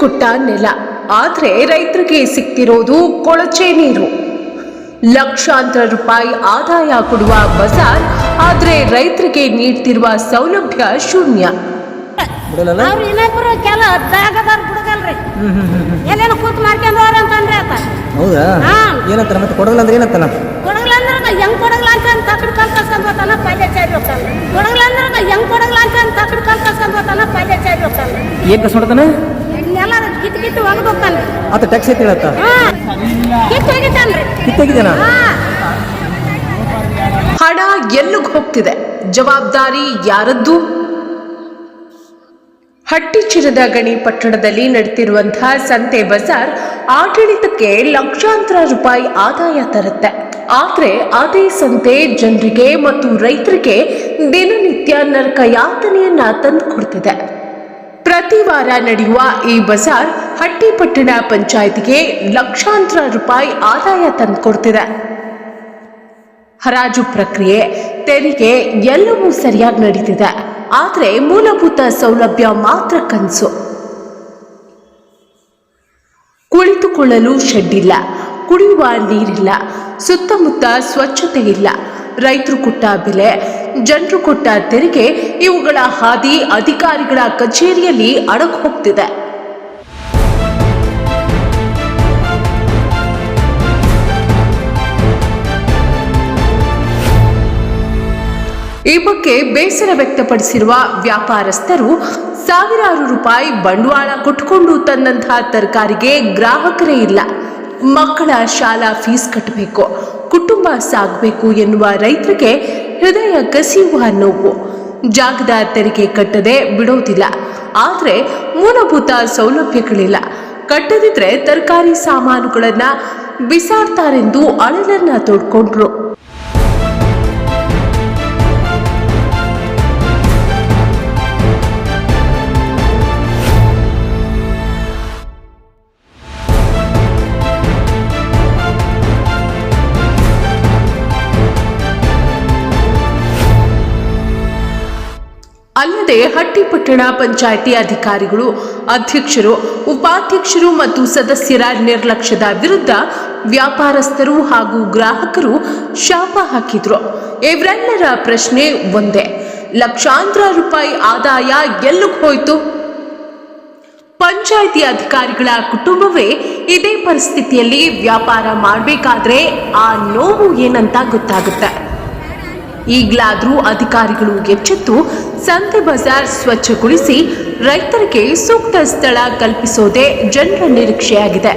ಕೊಟ್ಟ ನೆಲ. ಆದರೆ ರೈತರಿಗೆ ಸಿಕ್ತಿರೋದು ಕೊಳಚೆ ನೀರು. ಲಕ್ಷಾಂತರ ರೂಪಾಯಿ ಆದಾಯ ಕೊಡುವ ಬಜಾರ್ ಆದರೆ ರೈತರಿಗೆ ನೀಡ್ತಿರುವ ಸೌಲಭ್ಯ ಶೂನ್ಯ. ಅವ್ರು ಇನ್ನೊಬ್ರು ಕೆಲ ಜಾಗದಾರ ಬಿಡಗಲ್ರಿ ಎಲ್ಲೇನು ಕೂತ್ ಮಾಡ್ಕೊಂಡವ್ರ ಅಂತಂದ್ರೆ ಆತ. ಹೌದಾ? ಹಾ. ಏನಂತಾರ ಮತ್ತೆ ಕೊಡಗಲ್ಲ ಅಂದ್ರೆ ಏನಂತಾನ? ಕೊಡಗಲ್ಲ ಅಂದ್ರೆ ಅದ ಹೆಂಗ್ ಕೊಡಗಲ್ಲ ಅಂತ ಅಂತ ತಕಡ್ ಕಾಲ್ ಕಸ್ಕೊಂಡ್ ಹೋತಾನ ಪಲ್ಯ ಚಾರಿ ಹೋಗ್ತಾನ. ಕೊಡಗಲ್ಲ ಅಂದ್ರೆ ಅದ ಹೆಂಗ್ ಕೊಡಗಲ್ಲ ಅಂತ ಅಂತ ತಕಡ್ ಕಾಲ್ ಕಸ್ಕೊಂಡ್ ಹೋತಾನ ಪಲ್ಯ ಚಾರಿ ಹೋಗ್ತಾನ. ಏನ್ ಕಸ ಮಾಡ್ತಾನ ಎಲ್ಲ ಕಿತ್ ಕಿತ್ತು ಒಳಗ್ ಹೋಗ್ತಾನ್ರಿ. ಆತ ಟ್ಯಾಕ್ಸ್ ಐತಿ ಹೇಳತ್ತ ಹಾ. ಕಿತ್ತು ಹೋಗಿದ್ದಾನ್ರಿ ಕಿತ್ತಾಗಿದ್ದೇನ ಹಾ. ಹಣ ಎಲ್ಲಿಗೆ ಹೋಗ್ತಿದೆ? ಜವಾಬ್ದಾರಿ ಯಾರದ್ದು? ಹಟ್ಟಿಚಿರದ ಗಣಿ ಪಟ್ಟಣದಲ್ಲಿ ನಡೆತಿರುವಂತಹ ಸಂತೆ ಬಜಾರ್ ಆಡಳಿತಕ್ಕೆ ಲಕ್ಷಾಂತರ ರೂಪಾಯಿ ಆದಾಯ ತರುತ್ತೆ. ಆದರೆ ಅದೇ ಸಂತೆ ಜನರಿಗೆ ಮತ್ತು ರೈತರಿಗೆ ದಿನನಿತ್ಯ ನರಕ ಯಾತನೆಯನ್ನ ತಂದುಕೊಡ್ತಿದೆ. ಪ್ರತಿ ವಾರ ನಡೆಯುವ ಈ ಬಜಾರ್ ಹಟ್ಟಿಪಟ್ಟಣ ಪಂಚಾಯತ್ಗೆ ಲಕ್ಷಾಂತರ ರೂಪಾಯಿ ಆದಾಯ ತಂದುಕೊಡ್ತಿದೆ. ಹರಾಜು ಪ್ರಕ್ರಿಯೆ, ತೆರಿಗೆ ಎಲ್ಲವೂ ಸರಿಯಾಗಿ ನಡೀತಿದೆ. ಆದರೆ ಮೂಲಭೂತ ಸೌಲಭ್ಯ ಮಾತ್ರ ಕನಸು. ಕುಳಿತುಕೊಳ್ಳಲು ಶೆಡ್ ಇಲ್ಲ ಕುಡಿಯುವ ನೀರಿಲ್ಲ, ಸುತ್ತಮುತ್ತ ಸ್ವಚ್ಛತೆ ಇಲ್ಲ. ರೈತರು ಕೊಟ್ಟ ಬೆಲೆ ಜನರು ಕೊಟ್ಟ ತೆರಿಗೆ ಇವುಗಳ ಹಾದಿ ಅಧಿಕಾರಿಗಳ ಕಚೇರಿಯಲ್ಲಿ ಅಡಗು ಹೋಗ್ತಿದೆ. ಈ ಬಗ್ಗೆ ಬೇಸರ ವ್ಯಕ್ತಪಡಿಸಿರುವ ವ್ಯಾಪಾರಸ್ಥರು ಸಾವಿರಾರು ರೂಪಾಯಿ ಬಂಡವಾಳ ಕೊಟ್ಟುಕೊಂಡು ತಂದಂತಹ ತರಕಾರಿಗೆ ಗ್ರಾಹಕರೇ ಇಲ್ಲ. ಮಕ್ಕಳ ಶಾಲಾ ಫೀಸ್ ಕಟ್ಟಬೇಕು, ಕುಟುಂಬ ಸಾಗಬೇಕು ಎನ್ನುವ ರೈತರಿಗೆ ಹೃದಯ ಕಸಿಯುವ ನೋವು ಜಾಗದ ತೆರಿಗೆ ಕಟ್ಟದೆ ಬಿಡೋದಿಲ್ಲ. ಆದರೆ ಮೂಲಭೂತ ಸೌಲಭ್ಯಗಳಿಲ್ಲ. ಕಟ್ಟದಿದ್ರೆ ತರಕಾರಿ ಸಾಮಾನುಗಳನ್ನು ಬಿಸಾಡ್ತಾರೆಂದು ಅಳಲನ್ನ ತೋಡ್ಕೊಂಡ್ರು. ಅಲ್ಲದೆ ಹಟ್ಟಿಪಟ್ಟಣ ಪಂಚಾಯಿತಿ ಅಧಿಕಾರಿಗಳು, ಅಧ್ಯಕ್ಷರು, ಉಪಾಧ್ಯಕ್ಷರು ಮತ್ತು ಸದಸ್ಯರ ನಿರ್ಲಕ್ಷ್ಯದ ವಿರುದ್ಧ ವ್ಯಾಪಾರಸ್ಥರು ಹಾಗೂ ಗ್ರಾಹಕರು ಶಾಪ ಹಾಕಿದ್ರು. ಇವರೆಲ್ಲರ ಪ್ರಶ್ನೆ ಒಂದೇ. ಲಕ್ಷಾಂತರ ರೂಪಾಯಿ ಆದಾಯ ಎಲ್ಲಕ್ಕೆ ಹೋಯ್ತು? ಪಂಚಾಯಿತಿ ಅಧಿಕಾರಿಗಳ ಕುಟುಂಬವೇ ಇದೇ ಪರಿಸ್ಥಿತಿಯಲ್ಲಿ ವ್ಯಾಪಾರ ಮಾಡಬೇಕಾದ್ರೆ ಆ ನೋವು ಏನಂತ ಗೊತ್ತಾಗುತ್ತೆ. ಈಗಲಾದರೂ ಅಧಿಕಾರಿಗಳು ಎಚ್ಚೆತ್ತು ಸಂತೆ ಬಜಾರ್ ಸ್ವಚ್ಛಗೊಳಿಸಿ ರೈತರಿಗೆ ಸೂಕ್ತ ಸ್ಥಳ ಕಲ್ಪಿಸೋದೇ ಜನರ ನಿರೀಕ್ಷೆಯಾಗಿದೆ.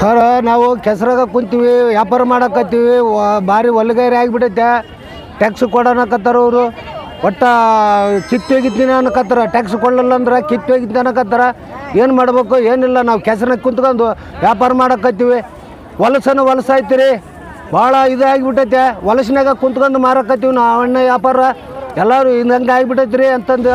ಸರ್, ನಾವು ಕೆಸರಾಗ ಕುಂತೀವಿ, ವ್ಯಾಪಾರ ಮಾಡಕತ್ತೀವಿ ಭಾರಿ ಹೊಲಗೈರಿ ಆಗಿಬಿಟ್ಟೈತೆ ಟ್ಯಾಕ್ಸ್ ಕೊಡೋಣಕತ್ತಾರ ಅವರು. ಒಟ್ಟು ಕಿತ್ತೋಗಿದ್ದೀನಿ ಅನ್ನಕತ್ತಾರ. ಟ್ಯಾಕ್ಸ್ ಕೊಡಲಿಲ್ಲ ಅಂದ್ರೆ ಕಿತ್ತೋಗಿದ್ದೆ ಅನ್ನಕತ್ತಾರ. ಏನು ಮಾಡ್ಬೇಕು? ಏನಿಲ್ಲ. ನಾವು ಕೆಸರಿನ ಕುಂತ್ಕೊಂಡು ವ್ಯಾಪಾರ ಮಾಡಕತ್ತೀವಿ. ಹೊಲಸನ ಹೊಲಸಾಯ್ತೀರಿ. ಭಾಳ ಇದಾಗಿಬಿಟ್ಟೈತೆ ಹೊಲಸಿನಾಗ ಕುಂತ್ಕೊಂಡು ಮಾರಕತ್ತೀವಿ ನಾವು, ಅಣ್ಣ ವ್ಯಾಪಾರ. ಎಲ್ಲರೂ ಹಿಂಗೆ ಹಂಗೆ ರೀ ಅಂತಂದು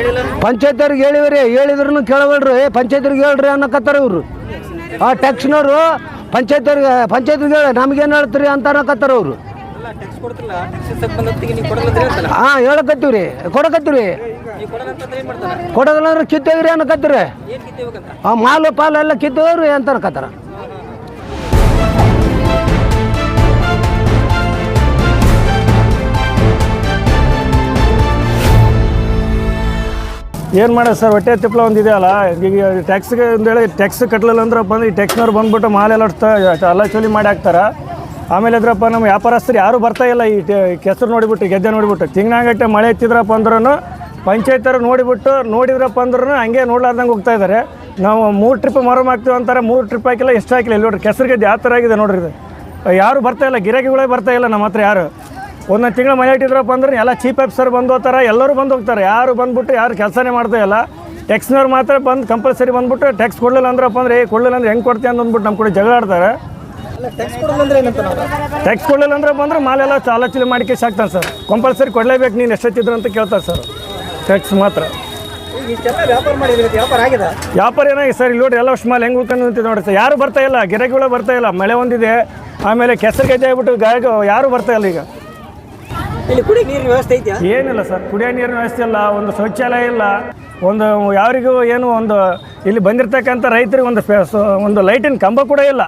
ಹೇಳ ಪಂಚಾಯತ್ರಿಗೆ ಹೇಳಿವ್ರಿ ಹೇಳಿದ್ರು ಕೇಳಬೇಡ್ರಿ. ಪಂಚಾಯತ್ರಿಗೆ ಹೇಳ್ರಿ ಅನ್ನಕತ್ತಾರ ಇವರು. ಆ ಟ್ಯಾಕ್ಸ್ನವರು ಪಂಚಾಯತ್ರಿಗೆ ಪಂಚಾಯತ್ರಿಗೆ ಹೇಳಿ ನಮ್ಗೇನು ಹೇಳ್ತೀರಿ ಅಂತ ಅನ್ನಕತ್ತಾರ ಅವರು ಹಾಂ ಹೇಳಕತ್ತೀವ್ರಿ ಕೊಡಕತ್ತೀವ್ರಿ. ಕೊಡೋದಿಲ್ಲ ಅಂದ್ರೆ ಕಿತ್ತೋಗ್ರಿ ಅನ್ನಕತ್ತೀರಿ ಆ ಮಾಲು ಪಾಲು ಎಲ್ಲ ಕಿತ್ತೋಗ್ರಿ ಅಂತ ಅನ್ನಕತ್ತಾರ. ಏನು ಮಾಡೋದು ಸರ್? ಹೊಟ್ಟೆ ತಿಪ್ಪಲ ಒಂದು ಇದೆಯಲ್ಲ ಈಗ ಟ್ಯಾಕ್ಸ್ಗೆ ಹೇಳಿ ಟ್ಯಾಕ್ಸ್ ಕಟ್ಟಲಿಲ್ಲ ಅಂದ್ರೆ ಈ ಟ್ಯಾಕ್ಸ್ನವ್ರು ಬಂದ್ಬಿಟ್ಟು ಮಾಲೆಲ್ಲ ಅಲ್ಲ ಚೋಲಿ ಮಾಡಿ ಹಾಕ್ತಾರೆ. ಆಮೇಲೆ ಇದ್ರಪ್ಪ ನಮ್ಮ ವ್ಯಾಪಾರಸ್ಥರು ಯಾರೂ ಬರ್ತಾ ಇಲ್ಲ ಈ ಕೆಸರು ನೋಡಿಬಿಟ್ಟು, ಗೆದ್ದೆ ನೋಡಿಬಿಟ್ಟು. ತಿಂಗ್ನಾಗಟ್ಟೆ ಮಳೆ ಎತ್ತಿದ್ರಪ್ಪ ಅಂದ್ರೂ ಪಂಚಾಯತರು ನೋಡಿಬಿಟ್ಟು, ನೋಡಿದ್ರಪ್ಪ ಅಂದ್ರೂ ಹಂಗೆ ನೋಡ್ಲಾರ್ದಂಗೆ ಹೋಗ್ತಾ ಇದ್ದಾರೆ ನಾವು ಮೂರು ಟ್ರಿಪ್ ಮರಮ್ ಹಾಕ್ತೀವಿ ಅಂತಾರೆ, ಮೂರು ಟ್ರಿಪ್ ಹಾಕಿಲ್ಲ, ಎಷ್ಟು ಹಾಕಿಲ್ಲ. ಇಲ್ಲಿ ನೋಡ್ರಿ, ಕೆಸರು ಗೆದ್ದು ಯಾವ ಥರ ಆಗಿದೆ ನೋಡ್ರಿ ಇದು. ಯಾರು ಬರ್ತಾ ಇಲ್ಲ, ಗಿರಾಕಿಗಳೇ ಬರ್ತಾ ಇಲ್ಲ ನಮ್ಮ ಹತ್ರ ಯಾರು. ಒಂದೊಂದು ತಿಂಗಳು ಮನೆ ಇಟ್ಟಿದ್ರಪ್ಪ ಅಂದ್ರೆ ಎಲ್ಲ ಚೀಫ್ ಆಫೀಸರ್ ಬಂದು ಹೋಗ್ತಾರೆ ಎಲ್ಲರೂ ಬಂದು ಹೋಗ್ತಾರೆ. ಯಾರು ಬಂದ್ಬಿಟ್ಟು ಯಾರು ಕೆಲಸನೇ ಮಾಡ್ತಾ ಇಲ್ಲ. ಟ್ಯಾಕ್ಸ್ನವ್ರು ಮಾತ್ರ ಬಂದು ಕಂಪಲ್ಸರಿ ಬಂದ್ಬಿಟ್ಟು ಟ್ಯಾಕ್ಸ್ ಕೊಡಲಿಲ್ಲ ಅಂದ್ರಪ್ಪ ಅಂದ್ರೆ ಏ ಕೊಡಲಿಲ್ಲ ಅಂದ್ರೆ ಹೆಂಗೆ ಕೊಡ್ತೀಯ? ಅಂತ ಅಂದ್ಬಿಟ್ಟು ನಮ್ಮ ಕೂಡ ಜಗಳ ಆಡ್ತಾರೆ. ಟ್ಯಾಕ್ಸ್ ಕೊಡಲಿಲ್ಲ ಅಂದ್ರೆ ಬಂದ್ರೆ ಮಾಲೆಲ್ಲ ಚಾಲಚಲಿ ಮಾಡಿಕೆ ಸಾಕ್ತಾನೆ ಸರ್. ಕಂಪಲ್ಸರಿ ಕೊಡಲೇಬೇಕು ನೀನು ಎಷ್ಟೊತ್ತಿದ್ರು ಅಂತ ಕೇಳ್ತಾರೆ ಸರ್. ಟ್ಯಾಕ್ಸ್ ಮಾತ್ರ. ವ್ಯಾಪಾರ ಮಾಡಿದ್ರೆ ವ್ಯಾಪಾರ ಆಗಿದೆ? ವ್ಯಾಪಾರ ಏನಾಗಿದೆ ಸರ್? ಇಲ್ಲಿ ನೋಡಿ ಎಲ್ಲ ವರ್ಷ ಮಾಲ್ ಹೆಂಗೆ ಉಳ್ಕೊಂಡು ನಿಂತಿದೆ ನೋಡಿ ಸರ್. ಯಾರು ಬರ್ತಾ ಇಲ್ಲ ಗಿರಾಕಿಗಳು ಬರ್ತಾ ಇಲ್ಲ. ಮಳೆ ಒಂದಿದೆ ಆಮೇಲೆ ಕೆಸರು ಗದ್ದೆ ಆಗ್ಬಿಟ್ಟು ಗಾಯಕ ಯಾರು ಬರ್ತಾ ಇಲ್ಲ ಈಗ? ಇಲ್ಲಿ ಕುಡಿ ನೀರಿನ ವ್ಯವಸ್ಥೆ ಇದೆಯಾ? ಏನಿಲ್ಲ ಸರ್ ಕುಡಿಯೋ ನೀರಿನ ವ್ಯವಸ್ಥೆ ಇಲ್ಲ ಒಂದು ಶೌಚಾಲಯ ಇಲ್ಲ ಒಂದು ಯಾರಿಗೂ ಏನು ಒಂದು ಇಲ್ಲಿ ಬಂದಿರತಕ್ಕಂಥ ರೈತರಿಗೆ ಒಂದು ಒಂದು ಲೈಟಿನ ಕಂಬ ಕೂಡ ಇಲ್ಲ.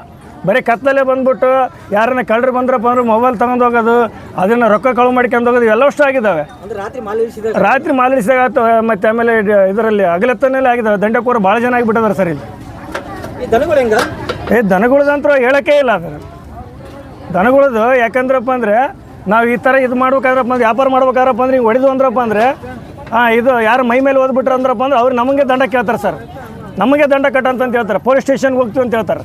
ಬರೀ ಕತ್ತಲೇ ಬಂದ್ಬಿಟ್ಟು ಯಾರನ್ನ ಕಳ್ಳರು ಬಂದ್ರಪ್ಪ ಅಂದ್ರೆ ಮೊಬೈಲ್ ತಗೊಂಡು ಹೋಗೋದು ಅದನ್ನು ರೊಕ್ಕ ಕಳು ಮಾಡ್ಕೊಂಡು ಹೋಗೋದು ಎಲ್ಲವಷ್ಟು ಆಗಿದ್ದಾವೆ. ರಾತ್ರಿ ಮಾಲಿಸಿದಾಗ ಮತ್ತೆ ರಾತ್ರಿ ಮತ್ತು ಆಮೇಲೆ ಇದರಲ್ಲಿ ಅಗಲತ್ತನೇ ಆಗಿದ್ದಾವೆ ದಂಡಕೋರ ಭಾಳ ಜನ ಆಗಿಬಿಟ್ಟಿದ್ದಾರೆ ಸರ್ ಇಲ್ಲಿ. ಈ ದನಗಳು ಹೆಂಗ? ಏ ದನಗಳದಂತೂ ಹೇಳೋಕ್ಕೇ ಇಲ್ಲ ಅದು ದನಗಳದು ಯಾಕಂದ್ರಪ್ಪ ಅಂದರೆ ನಾವು ಈ ಥರ ಇದು ಮಾಡ್ಬೇಕಾದ್ರಪ್ಪ ಅಂದ್ರೆ ವ್ಯಾಪಾರ ಮಾಡ್ಬೇಕಾದ್ರಪ್ಪ ಅಂದ್ರೆ ಹಿಂಗೆ ಹೊಡೆದು ಅಂದ್ರಪ್ಪ ಅಂದರೆ ಹಾಂ ಇದು ಯಾರು ಮೈ ಮೇಲೆ ಓದ್ಬಿಟ್ರೆ ಅಂದ್ರಪ್ಪ ಅಂದ್ರೆ ಅವ್ರು ನಮಗೆ ದಂಡ ಕೇಳ್ತಾರೆ ಸರ್. ನಮಗೆ ದಂಡ ಕಟ್ಟ ಅಂತ ಹೇಳ್ತಾರೆ. ಪೊಲೀಸ್ ಸ್ಟೇಷನ್ಗೆ ಹೋಗ್ತೀವಿ ಅಂತ ಹೇಳ್ತಾರೆ.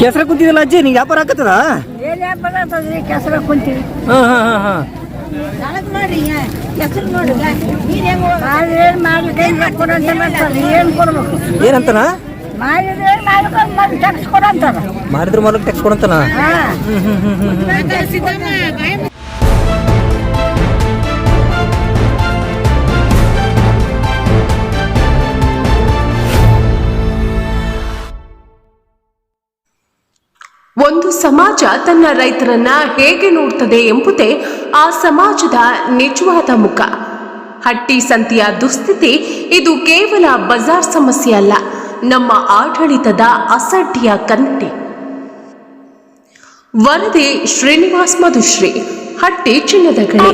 ಕೆಸರ ಕುಂತಿದಲ್ಲ ಅಜ್ಜಿ? ನಿಂಗೆ ವ್ಯಾಪಾರ ಕುಂತಿ ಹಾಂ ಹಾಂ ಹಾಂ ಹಾಂ. ಏನು ಕೊಡ್ಬೇಕು? ಏನಂತನ? ಮಾರಿದ್ರ ಮಾಲಕ್ ಟ್ಯಾಕ್ಸ್ ಕೊಡಂತನ ಒಂದು ಸಮಾಜ ತನ್ನ ರೈತರನ್ನ ಹೇಗೆ ನೋಡ್ತದೆ ಎಂಬುದೇ ಆ ಸಮಾಜದ ನಿಜವಾದ ಮುಖ. ಹಟ್ಟಿ ಸಂತಿಯ ದುಸ್ಥಿತಿ ಇದು ಕೇವಲ ಬಜಾರ್ ಸಮಸ್ಯೆ ಅಲ್ಲ, ನಮ್ಮ ಆಡಳಿತದ ಅಸಡ್ಡಿಯ ಕಂತೆ. ವರದಿ ಶ್ರೀನಿವಾಸ್ ಮಧುಶ್ರೀ, ಹಟ್ಟಿ ಚಿನ್ನದ ಗಣಿ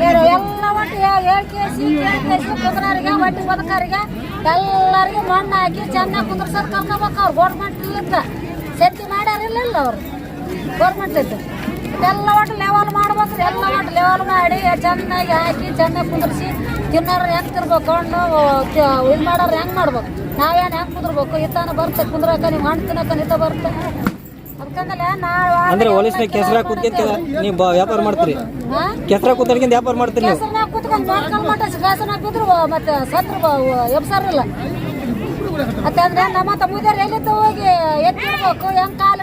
ಬೇರೆ ಎಲ್ಲ ಒಟ್ಟು ಹೇಳ್ಕೆ ಕೆ ಸಿ ಏಳು ಕೆ ಸಿ ಕುದುರರಿಗೆ ಒಟ್ಟು ಬದುಕರಿಗೆ ಎಲ್ಲರಿಗೆ ಮಣ್ಣು ಹಾಕಿ ಚೆನ್ನಾಗಿ ಕುಂದ್ರಸೋದು ಕರ್ಕೋಬೇಕು ಅವ್ರು. ಗೋರ್ಮೆಂಟ್ ಇಲ್ಲಿಂದ ಸೆಟ್ಟಿ ಮಾಡ್ಯಾರಿಲ್ಲ ಅವ್ರು. ಗೋರ್ಮೆಂಟ್ ಇದ್ದು ಎಲ್ಲ ಒಟ್ಟು ಲೆವೆಲ್ ಮಾಡ್ಬೇಕು ಎಲ್ಲ ಒಟ್ಟು ಲೆವೆಲ್ ಮಾಡಿ ಚೆನ್ನಾಗಿ ಹಾಕಿ ಚೆನ್ನಾಗಿ ಕುಂದ್ರಿಸಿ ತಿನ್ನೋರು ಹೆಂಗೆ ತಿರ್ಬೇಕು ಹಣ್ಣು ಇದು ಮಾಡೋರು ಹೆಂಗೆ ಮಾಡ್ಬೇಕು? ನಾವೇನು ಹೆಂಗೆ ಕುಂದ್ರಬೇಕು? ಇತ್ತಾನ ಬರ್ತೆ ಕುಂದ್ರಕ, ನೀವು ಹಣ್ಣು ತಿನ್ನಕ ಇತ್ತ ಬರುತ್ತೆ. ಅಂದ್ರೆ ಹೊಲಸ್ನಾಗ ಕೆಸರ ಕುಂತ್ಕೊಂತ ನೀವು ವ್ಯಾಪಾರ ಮಾಡ್ತೀರಿ? ಕೆಸರ ಕುಂತ್ಕೊಂಡ್ ವ್ಯಾಪಾರ ಮಾಡ್ತೀರಿ ನೀವು? ಬಿದ್ರು ಮತ್ತೆ ಸತ್ರ ಎಬ್ಸಾರಿಲ್ಲ. ಮತ್ತೆ ಅಂದ್ರೆ ನಮ್ಮ ತಮ್ಮದಾರ ಎಲ್ಲಿದ್ದ ಹೋಗಿ ಎತ್ತಿಡ್ಬೇಕು ಹೆಂಗ್ ಕಾಲ್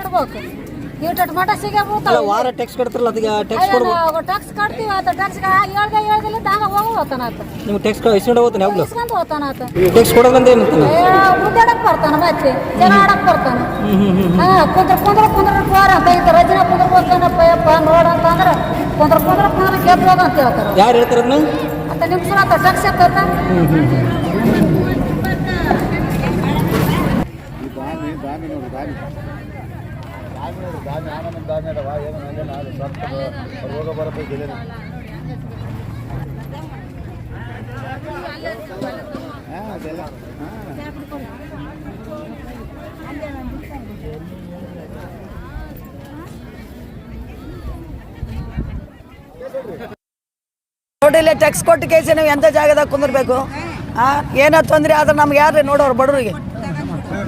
ಇಡ್ಬೇಕು ಇಟ್ಟು ಸಿಗಬಹುದು ವಾರ ಟ್ಯಾಕ್ಸ್ ಕಟ್ತಿರಲ್ಲ ಅದಕ್ಕೆ ಟ್ಯಾಕ್ಸ್ ಕೊಡ್ಬೇಕು ಟ್ಯಾಕ್ಸ್ ಕಟ್ತೀವಿ ಆತ ಟ್ಯಾಕ್ಸ್ ಹೇಳ್ದೆ ಹೇಳ್ದಿಲ್ಲ ದಾನ ಹೋಗಿ ಹೋತಾನ ಆತ. ನೀವು ಟ್ಯಾಕ್ಸ್ ಇಸ್ಕೊಂಡು ಹೋಗ್ತಾನೆ ಯಾವಾಗಲೂ? ಇಸ್ಕೊಂಡು ಹೋತಾನ ಆತ. ಟ್ಯಾಕ್ಸ್ ಬರ್ತಾನ ಮತ್ತೆ ಜನ ಆಡಕ್ಕೆ ಬರ್ತಾನ. ಹಾ ಕುಂದ್ರ ಕುಂದ್ರ ಕುಂದ್ರ ಬಾರ ಅಂತ ಇಂತ ರಜನ ಕುಂದ್ರಬೇಕೇನಪ್ಪ ಯಪ್ಪ ನೋಡಂತ ಅಂದ್ರೆ ಕುಂದ್ರ ಕುಂದ್ರ ಕುಂದ್ರ ಗೆದ್ದು ಹೋಗ ಅಂತ ಹೇಳ್ತಾರ. ಯಾರು ಹೇಳ್ತಾರೆ ಅದನ್ನ? ಅಂತ ನಿಮ್ ಸಲ ಟ್ಯಾಕ್ಸ್ ಆಗ್ತದ ನೋಡಿಲ್ಲ ಟ್ಯಾಕ್ಸ್ ಕೊಟ್ಟು ಕೇಸಿ ನೀವು ಎಂತ ಜಾಗದಾಗ ಕುಂದಿರ್ಬೇಕು? ಏನೋ ತೊಂದ್ರೆ ಆದ್ರೆ ನಮ್ಗೆ ಯಾರು ನೋಡೋರು ಬಡವರಿಗೆ?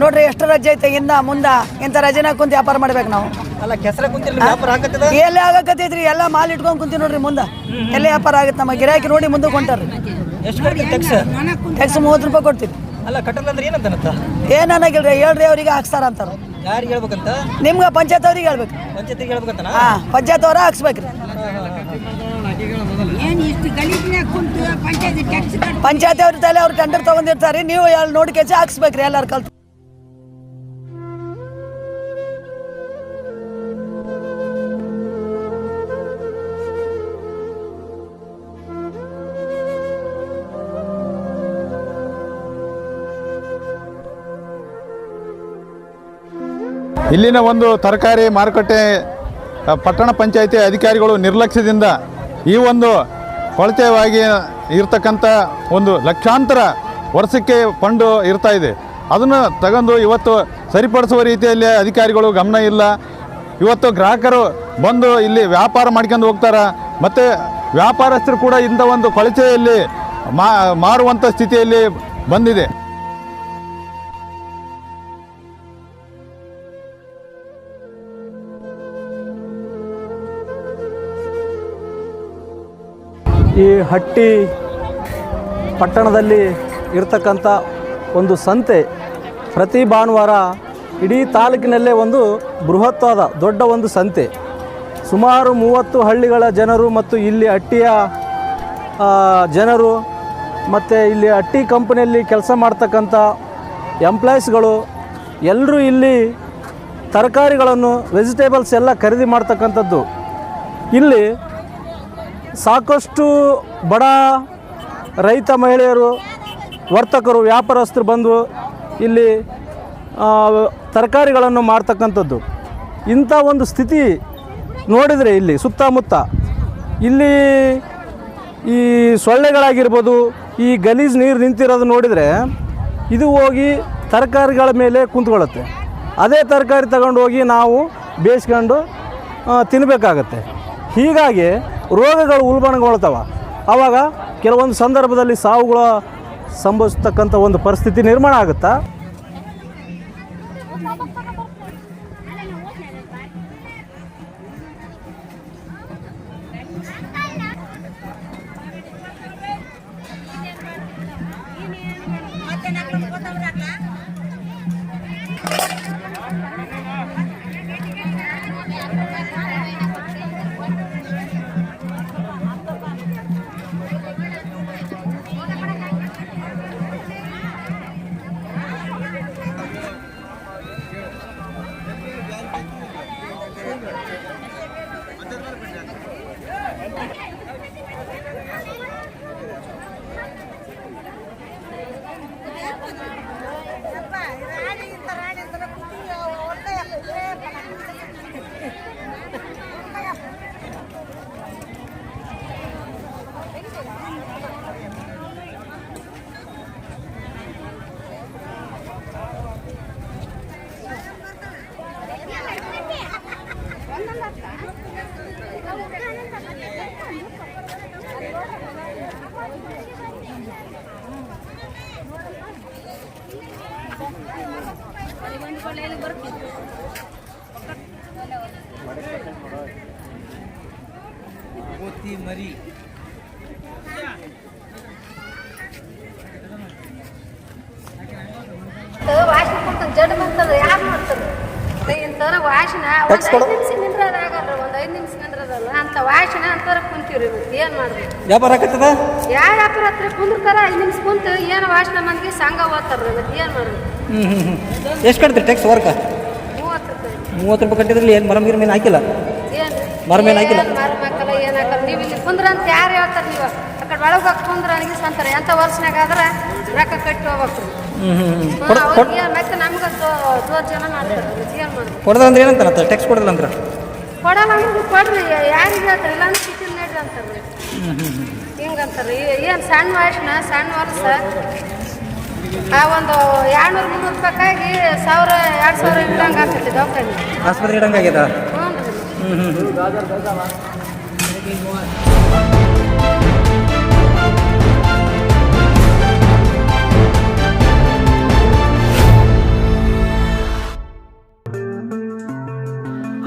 ನೋಡ್ರಿ ಎಷ್ಟು ರಜೆ ಐತೆ ಇನ್ನ ಮುಂದ? ಇಂಥ ರಜೆನಾಗ ಕುಂತ ವ್ಯಾಪಾರ ಮಾಡ್ಬೇಕು ನಾವು. ಅಲ್ಲ ಕೆಸರ ಕುಂತಿಲ್ಲ ವ್ಯಾಪಾರ ಆಗತ್ತದ? ಎಲ್ಲಿ ಆಗಕತ್ತೈತ್ರಿ? ಎಲ್ಲ ಮಾಲ್ ಇಟ್ಕೊಂಡು ಕುಂತೀವಿ ನೋಡ್ರಿ ಮುಂದೆ. ಎಲ್ಲಿ ವ್ಯಾಪಾರ ಆಗುತ್ತೆ ನಮ್ಮ ಗಿರಾಕಿ ನೋಡಿ ಮುಂದೆ ಕೊಂಟಾರ್ರಿ ಎಷ್ಟು ಕೊಡ್ತೀರಿ ಟ್ಯಾಕ್ಸ್ ಟ್ಯಾಕ್ಸ್ ಮೂವತ್ತು ರೂಪಾಯಿ ಕೊಡ್ತೀವಿ. ಅಲ್ಲ ಕಟ್ಟಲ್ಲ ಅಂದ್ರೆ ಹೇಳ್ರಿ ಅವ್ರಿಗೆ ಹಾಕ್ಸ್ತಾರ ಅಂತಾರ. ಯಾರಿಗೆ ಹೇಳ್ಬೇಕಂತ? ನಿಮ್ಗೆ ಪಂಚಾಯತ್ ಅವ್ರಿಗೆ ಹೇಳ್ಬೇಕು. ಪಂಚಾಯತಿಗೆ ಹೇಳ್ಬೇಕಂತನ? ಹಾ ಪಂಚಾಯತ್ ಅವ್ರ ಹಾಕ್ಸ್ಬೇಕ್ರಿ ಪಂಚಾಯತ್ ಅವ್ರ ತಲೆ ಅವ್ರು ಟೆಂಡರ್ ತಗೊಂಡಿರ್ತಾರೆ. ನೀವು ನೋಡಿ ಕೆಚೆ ಹಾಕ್ಸ್ಬೇಕ್ರಿ. ಎಲ್ಲಾರು ಕಲ್ತು ಇಲ್ಲಿನ ಒಂದು ತರಕಾರಿ ಮಾರುಕಟ್ಟೆ ಪಟ್ಟಣ ಪಂಚಾಯಿತಿ ಅಧಿಕಾರಿಗಳು ನಿರ್ಲಕ್ಷ್ಯದಿಂದ ಈ ಒಂದು ಕೊಳತೆವಾಗಿ ಇರ್ತಕ್ಕಂಥ ಒಂದು ಲಕ್ಷಾಂತರ ವರ್ಷಕ್ಕೆ ಫಂಡು ಇರ್ತಾ ಇದೆ. ಅದನ್ನು ತಗೊಂಡು ಇವತ್ತು ಸರಿಪಡಿಸುವ ರೀತಿಯಲ್ಲಿ ಅಧಿಕಾರಿಗಳು ಗಮನ ಇಲ್ಲ. ಇವತ್ತು ಗ್ರಾಹಕರು ಬಂದು ಇಲ್ಲಿ ವ್ಯಾಪಾರ ಮಾಡ್ಕೊಂಡು ಹೋಗ್ತಾರೆ. ಮತ್ತು ವ್ಯಾಪಾರಸ್ಥರು ಕೂಡ ಇಂಥ ಒಂದು ಕೊಳಚೆಯಲ್ಲಿ ಮಾರುವಂಥ ಸ್ಥಿತಿಯಲ್ಲಿ ಬಂದಿದೆ. ಈ ಹಟ್ಟಿ ಪಟ್ಟಣದಲ್ಲಿ ಇರ್ತಕ್ಕಂಥ ಒಂದು ಸಂತೆ ಪ್ರತಿ ಭಾನುವಾರ ಇಡೀ ತಾಲೂಕಿನಲ್ಲೇ ಒಂದು ಬೃಹತ್ತಾದ ದೊಡ್ಡ ಒಂದು ಸಂತೆ. ಸುಮಾರು ಮೂವತ್ತು ಹಳ್ಳಿಗಳ ಜನರು ಮತ್ತು ಇಲ್ಲಿ ಹಟ್ಟಿಯ ಜನರು ಮತ್ತು ಇಲ್ಲಿ ಹಟ್ಟಿ ಕಂಪನಿಯಲ್ಲಿ ಕೆಲಸ ಮಾಡ್ತಕ್ಕಂಥ ಎಂಪ್ಲಾಯೀಸ್ಗಳು ಎಲ್ಲರೂ ಇಲ್ಲಿ ತರಕಾರಿಗಳನ್ನು, ವೆಜಿಟೇಬಲ್ಸ್ ಎಲ್ಲ ಖರೀದಿ ಮಾಡ್ತಕ್ಕಂಥದ್ದು. ಇಲ್ಲಿ ಸಾಕಷ್ಟು ಬಡ ರೈತ ಮಹಿಳೆಯರು, ವರ್ತಕರು, ವ್ಯಾಪಾರಸ್ಥರು ಬಂದು ಇಲ್ಲಿ ತರಕಾರಿಗಳನ್ನು ಮಾರ್ತಕ್ಕಂಥದ್ದು. ಇಂಥ ಒಂದು ಸ್ಥಿತಿ ನೋಡಿದರೆ ಇಲ್ಲಿ ಸುತ್ತಮುತ್ತ, ಇಲ್ಲಿ ಈ ಸೊಳ್ಳೆಗಳಾಗಿರ್ಬೋದು, ಈ ಗಲೀಜು ನೀರು ನಿಂತಿರೋದು ನೋಡಿದರೆ ಇದು ಹೋಗಿ ತರಕಾರಿಗಳ ಮೇಲೆ ಕುಂತ್ಕೊಳ್ಳುತ್ತೆ. ಅದೇ ತರಕಾರಿ ತಗೊಂಡು ಹೋಗಿ ನಾವು ಬೇಯಿಸ್ಕೊಂಡು ತಿನ್ನಬೇಕಾಗತ್ತೆ ಹೀಗಾಗಿ ರೋಗಗಳು ಉಲ್ಬಣಗೊಳ್ತಾವ. ಆವಾಗ ಕೆಲವೊಂದು ಸಂದರ್ಭದಲ್ಲಿ ಸಾವುಗಳ ಸಂಭವಿಸ್ತಕ್ಕಂಥ ಒಂದು ಪರಿಸ್ಥಿತಿ ನಿರ್ಮಾಣ ಆಗುತ್ತಾ? ವಾಸನೆ ಕೊಡ್ತಾನೆ ಜಡ್ ಮಾಡ್ತದ ಯಾರು ಮಾಡ್ತದ? ಇಂಥವ್ರ ವಾಸನೆ ಐದು ನಿಮಿಷ ಅಂತ ವಾಸನೆ ಅಂತಾರ ಕುಂತೀವ್ರಿ ಮತ್ತೆ ಏನು ಮಾಡ್ಬೇಕು? ವ್ಯಾಪಾರ ಆಗತ್ತದ ಯಾವ ವ್ಯಾಪಾರ ಹತ್ರ ಕುಂದಿರ್ತಾರ? ಐದು ನಿಮಿಷ ಕುಂತು ಏನು ವಾಸನೆ ಮಂದಿಗೆ ಸಂಘ ಓದ್ತಾರ್ರಿ ಮತ್ತೆ ಏನು ಮಾಡ್ಬೇಕು? ಹ್ಞೂ ಹ್ಞೂ ಹ್ಞೂ ಎಷ್ಟು ಕಟ್ತೀರಿ ಟ್ಯಾಕ್ಸ್ ವರ್ಕ ಮೂವತ್ತು ರೂಪಾಯಿ. ಮೂವತ್ತು ರೂಪಾಯಿ ಕಟ್ಟಿದ್ರಲ್ಲಿ ಏನು ಮರಮ್ ಗಿರಮ್ ಏನು ಹಾಕಿಲ್ಲ? ಏನು ಮರ ಮೇಲೆ ಹಾಕಿಲ್ಲ? ಮರ ಹಾಕಲ್ಲ ಏನು ಹಾಕಲ್ಲ? ನೀವು ಇಲ್ಲಿ ಕುಂದ್ರ ಅಂತ ಯಾರು ಹೇಳ್ತಾರೆ ನೀವು? ಆ ಕಡೆ ಒಳಗೆ ಹೋಗಿ ಕುಂದ್ರ ಅನ್ಗಿಸ್ ಅಂತಾರೆ. ಎಂಥ ವರ್ಷನಾಗ ಆದ್ರೆ ರೊಕ್ಕ ಕಟ್ಟಿ ಹೋಗ್ಬೇಕು. ಹ್ಞೂ ಹ್ಞೂ ಹ್ಞೂ ಅವ್ರಿಗೆ ಮತ್ತೆ ನಮ್ಗೆ ಜೋರ್ ಜನ ಮಾಡ್ತಾರೆ. ಏನು ಮಾಡ್ಬೇಕು? ಕೊಡದ ಏನು ಏನಂತಾರ? ಟ್ಯಾಕ್ಸ್ ಕೊಡಲ್ಲ ಅಂದ್ರೆ? ಕೊಡಲ್ಲ ಅಂದ್ರೆ ಕೊಡ್ರಿ. ಯಾರಿಗೆ ಹೇಳ್ತಾರೆ? ಇಲ್ಲ ಅಂದ್ರೆ ಸಿಟಿಲ್ ನೆಡ್ರಿ ಅಂತಾರೆ. ಹಿಂಗಂತಾರೆ. ಏನು ಸಣ್ಣ ವಯಸ್ಸಿನ? ಸಣ್ಣ ವರ್ಷ? ಆ ಒಂದು ಎರಡ್ನೂರು ಮುನ್ನೂರು ರೂಪಾಯಿ ಸಾವಿರ ಎರಡು ಸಾವಿರ ಇಟ್ಟಂಗೆ ಆಗ್ತೈತಿ ದವಾಖಾನೆ. ಆಸ್ಪತ್ರೆ ಇಡಂಗಾಗ್ಯದ ಹ್ಞೂ ರೀ.